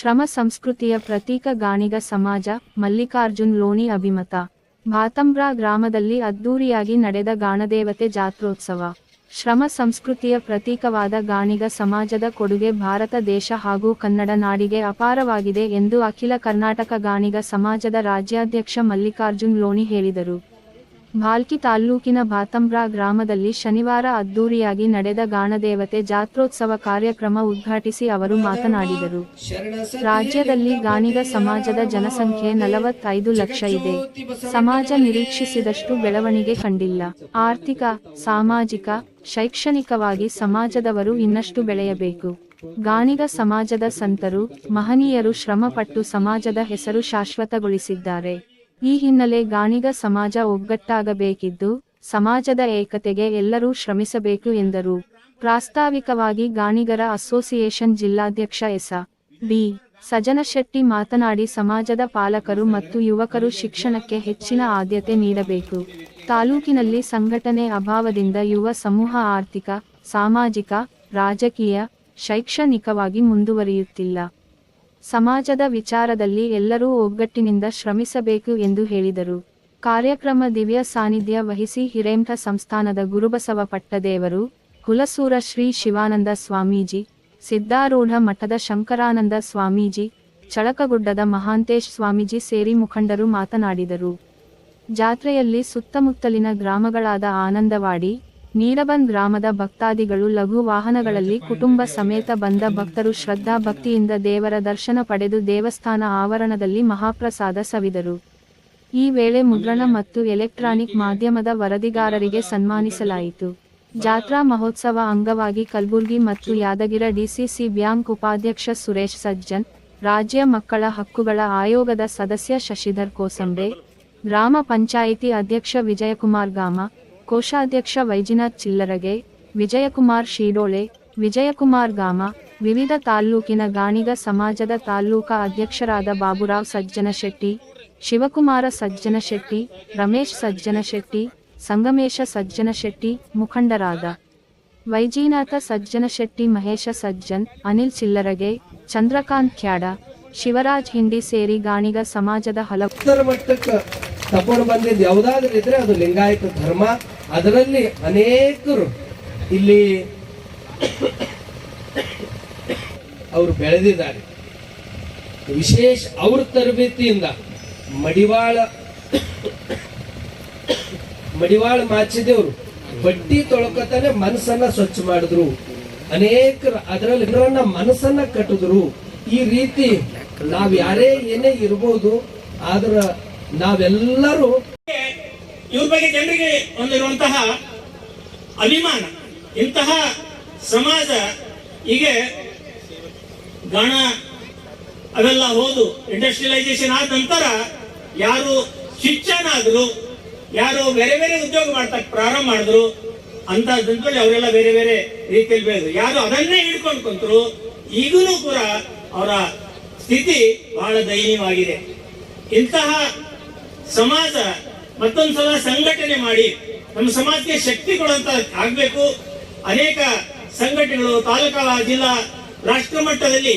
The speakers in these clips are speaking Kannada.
ಶ್ರಮ ಸಂಸ್ಕೃತಿಯ ಪ್ರತೀಕ ಗಾಣಿಗ ಸಮಾಜ, ಮಲ್ಲಿಕಾರ್ಜುನ್ ಲೋಣಿ ಅಭಿಮತ. ಭಾತಂಬ್ರಾ ಗ್ರಾಮದಲ್ಲಿ ಅದ್ದೂರಿಯಾಗಿ ನಡೆದ ಗಾಣದೇವತೆ ಜಾತ್ರೋತ್ಸವ. ಶ್ರಮ ಸಂಸ್ಕೃತಿಯ ಪ್ರತೀಕವಾದ ಗಾಣಿಗ ಸಮಾಜದ ಕೊಡುಗೆ ಭಾರತ ದೇಶ ಹಾಗೂ ಕನ್ನಡ ನಾಡಿಗೆ ಅಪಾರವಾಗಿದೆ ಎಂದು ಅಖಿಲ ಕರ್ನಾಟಕ ಗಾಣಿಗ ಸಮಾಜದ ರಾಜ್ಯಾಧ್ಯಕ್ಷ ಮಲ್ಲಿಕಾರ್ಜುನ್ ಲೋಣಿ ಹೇಳಿದರು. ಭಾಲ್ಕಿ ತಾಲ್ಲೂಕಿನ ಭಾತಂಬ್ರಾ ಗ್ರಾಮದಲ್ಲಿ ಶನಿವಾರ ಅದ್ದೂರಿಯಾಗಿ ನಡೆದ ಗಾಣದೇವತೆ ಜಾತ್ರೋತ್ಸವ ಕಾರ್ಯಕ್ರಮ ಉದ್ಘಾಟಿಸಿ ಅವರು ಮಾತನಾಡಿದರು. ರಾಜ್ಯದಲ್ಲಿ ಗಾಣಿಗ ಸಮಾಜದ ಜನಸಂಖ್ಯೆ ನಲವತ್ತೈದು ಲಕ್ಷ ಇದೆ. ಸಮಾಜ ನಿರೀಕ್ಷಿಸಿದಷ್ಟು ಬೆಳವಣಿಗೆ ಕಂಡಿಲ್ಲ. ಆರ್ಥಿಕ, ಸಾಮಾಜಿಕ, ಶೈಕ್ಷಣಿಕವಾಗಿ ಸಮಾಜದವರು ಇನ್ನಷ್ಟು ಬೆಳೆಯಬೇಕು. ಗಾಣಿಗ ಸಮಾಜದ ಸಂತರು, ಮಹನೀಯರು ಶ್ರಮಪಟ್ಟು ಸಮಾಜದ ಹೆಸರು ಶಾಶ್ವತಗೊಳಿಸಿದ್ದಾರೆ. ಈ ಹಿನ್ನೆಲೆ ಗಾಣಿಗ ಸಮಾಜ ಒಗ್ಗಟ್ಟಾಗಬೇಕಿದ್ದು ಸಮಾಜದ ಏಕತೆಗೆ ಎಲ್ಲರೂ ಶ್ರಮಿಸಬೇಕು ಎಂದರು. ಪ್ರಾಸ್ತಾವಿಕವಾಗಿ ಗಾಣಿಗರ ಅಸೋಸಿಯೇಷನ್ ಜಿಲ್ಲಾಧ್ಯಕ್ಷ ಎಸ. ಡಿ. ಸಜನಶೆಟ್ಟಿ ಮಾತನಾಡಿ, ಸಮಾಜದ ಪಾಲಕರು ಮತ್ತು ಯುವಕರು ಶಿಕ್ಷಣಕ್ಕೆ ಹೆಚ್ಚಿನ ಆದ್ಯತೆ ನೀಡಬೇಕು. ತಾಲೂಕಿನಲ್ಲಿ ಸಂಘಟನೆ ಅಭಾವದಿಂದ ಯುವ ಸಮೂಹ ಆರ್ಥಿಕ, ಸಾಮಾಜಿಕ, ರಾಜಕೀಯ, ಶೈಕ್ಷಣಿಕವಾಗಿ ಮುಂದುವರಿಯುತ್ತಿಲ್ಲ. ಸಮಾಜದ ವಿಚಾರದಲ್ಲಿ ಎಲ್ಲರೂ ಒಗ್ಗಟ್ಟಿನಿಂದ ಶ್ರಮಿಸಬೇಕು ಎಂದು ಹೇಳಿದರು. ಕಾರ್ಯಕ್ರಮ ದಿವ್ಯ ಸಾನ್ನಿಧ್ಯ ವಹಿಸಿ ಹಿರೇಮಠ ಸಂಸ್ಥಾನದ ಗುರುಬಸವ ಪಟ್ಟದೇವರು ಕುಲಸೂರ ಶ್ರೀ ಶಿವಾನಂದ ಸ್ವಾಮೀಜಿ ಸಿದ್ಧಾರೂಢ ಮಠದ ಶಂಕರಾನಂದ ಸ್ವಾಮೀಜಿ, ಚಳಕಗುಡ್ಡದ ಮಹಾಂತೇಶ್ ಸ್ವಾಮೀಜಿ ಸೇರಿ ಮುಖಂಡರು ಮಾತನಾಡಿದರು. ಜಾತ್ರೆಯಲ್ಲಿ ಸುತ್ತಮುತ್ತಲಿನ ಗ್ರಾಮಗಳಾದ ಆನಂದವಾಡಿ ನೀರಬಂದ್ ಗ್ರಾಮದ ಭಕ್ತಾದಿಗಳು ಲಘು ವಾಹನಗಳಲ್ಲಿ ಕುಟುಂಬ ಸಮೇತ ಬಂದ ಭಕ್ತರು ಶ್ರದ್ಧಾ ಭಕ್ತಿಯಿಂದ ದೇವರ ದರ್ಶನ ಪಡೆದು ದೇವಸ್ಥಾನ ಆವರಣದಲ್ಲಿ ಮಹಾಪ್ರಸಾದ ಸವಿದರು. ಈ ವೇಳೆ ಮುದ್ರಣ ಮತ್ತು ಎಲೆಕ್ಟ್ರಾನಿಕ್ ಮಾಧ್ಯಮದ ವರದಿಗಾರರಿಗೆ ಸನ್ಮಾನಿಸಲಾಯಿತು. ಜಾತ್ರಾ ಮಹೋತ್ಸವ ಅಂಗವಾಗಿ ಕಲ್ಬುರ್ಗಿ ಮತ್ತು ಯಾದಗಿರ ಡಿಸಿಸಿ ಬ್ಯಾಂಕ್ ಉಪಾಧ್ಯಕ್ಷ ಸುರೇಶ್ ಸಜ್ಜನ್, ರಾಜ್ಯ ಮಕ್ಕಳ ಹಕ್ಕುಗಳ ಆಯೋಗದ ಸದಸ್ಯ ಶಶಿಧರ್ ಕೋಸಂಬೆ, ಗ್ರಾಮ ಪಂಚಾಯಿತಿ ಅಧ್ಯಕ್ಷ ವಿಜಯಕುಮಾರ್ ಗಾಮ ಕೋಶಾಧ್ಯಕ್ಷ ವೈಜಿನಾಥ್ ಚಿಲ್ಲರಗೆ, ವಿಜಯಕುಮಾರ್ ಶಿರೋಳೆ ವಿಜಯಕುಮಾರ್ ಗಾಮ, ವಿವಿಧ ತಾಲ್ಲೂಕಿನ ಗಾಣಿಗ ಸಮಾಜದ ತಾಲ್ಲೂಕಾ ಅಧ್ಯಕ್ಷರಾದ ಬಾಬುರಾವ್ ಸಜ್ಜನ ಶೆಟ್ಟಿ ಶಿವಕುಮಾರ ಸಜ್ಜನ ಶೆಟ್ಟಿ ರಮೇಶ್ ಸಜ್ಜನ ಶೆಟ್ಟಿ ಸಂಗಮೇಶ ಸಜ್ಜನಶೆಟ್ಟಿ ಮುಖಂಡರಾದ ವೈಜಿನಾಥ ಸಜ್ಜನ ಶೆಟ್ಟಿ ಮಹೇಶ ಸಜ್ಜನ್, ಅನಿಲ್ ಚಿಲ್ಲರಗೆ, ಚಂದ್ರಕಾಂತ್ ಖ್ಯಾಡ ಶಿವರಾಜ್ ಹಿಂಡಿ ಸೇರಿ ಗಾಣಿಗ ಸಮಾಜದ ಹಲವು ಬಂದಿದ್ದು ಯಾವುದಾದ್ರೂ ಇದ್ರೆ ಅದು ಲಿಂಗಾಯತ ಧರ್ಮ. ಅದರಲ್ಲಿ ಅನೇಕರು ಇಲ್ಲಿ ಅವರು ಬೆಳೆದಿದ್ದಾರೆ. ವಿಶೇಷ ಅವ್ರ ತರಬೇತಿಯಿಂದ ಮಡಿವಾಳ ಮಡಿವಾಳ ಮಾಚಿದೇವರು ಬಡ್ಡಿ ತೊಳ್ಕೊತಾನೆ ಮನಸ್ಸನ್ನ ಸ್ವಚ್ಛ ಮಾಡಿದ್ರು. ಅನೇಕ ಅದರಲ್ಲಿ ಮನಸ್ಸನ್ನ ಕಟ್ಟಿದ್ರು. ಈ ರೀತಿ ನಾವ್ ಯಾರೇ ಏನೇ ಇರ್ಬೋದು, ಆದ್ರ ನಾವೆಲ್ಲರೂ ಇವ್ರ ಬಗ್ಗೆ ಜನರಿಗೆ ಒಂದಿರುವಂತಹ ಅಭಿಮಾನ, ಇಂತಹ ಸಮಾಜ ಈಗ ಗಣ ಅವೆಲ್ಲ ಹೋದು ಇಂಡಸ್ಟ್ರಿಯಲೈಸೇಷನ್ ಆದ ನಂತರ ಯಾರು ಶಿಕ್ಷಣ ಆದ್ರು, ಯಾರು ಬೇರೆ ಬೇರೆ ಉದ್ಯೋಗ ಮಾಡ್ತಾ ಪ್ರಾರಂಭ ಮಾಡಿದ್ರು, ಅಂತ ಜನಗಳು ಅವರೆಲ್ಲ ಬೇರೆ ಬೇರೆ ರೀತಿಯಲ್ಲಿ ಬೆಳೆದ್ರು. ಯಾರು ಅದನ್ನೇ ಹಿಡ್ಕೊಂಡು ಕುಂತರು, ಈಗಲೂ ಕೂಡ ಅವರ ಸ್ಥಿತಿ ಬಹಳ ದಯನೀಯವಾಗಿದೆ. ಇಂತಹ ಸಮಾಜ ಮತ್ತೊಂದ್ಸಲ ಸಂಘಟನೆ ಮಾಡಿ ನಮ್ಮ ಸಮಾಜಕ್ಕೆ ಶಕ್ತಿ ಕೊಡುವಂತ ಆಗ್ಬೇಕು. ಅನೇಕ ಸಂಘಟನೆಗಳು, ತಾಲೂಕಾ, ಜಿಲ್ಲಾ, ರಾಷ್ಟ್ರ ಮಟ್ಟದಲ್ಲಿ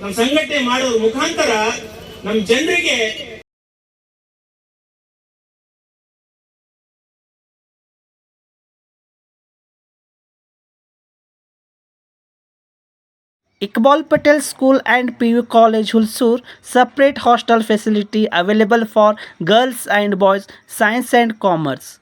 ನಮ್ಮ ಸಂಘಟನೆ ಮಾಡೋದ್ರ ಮುಖಾಂತರ ನಮ್ಮ ಜನರಿಗೆ Iqbal Patel School and PU College Hulsur separate hostel facility available for girls and boys science and commerce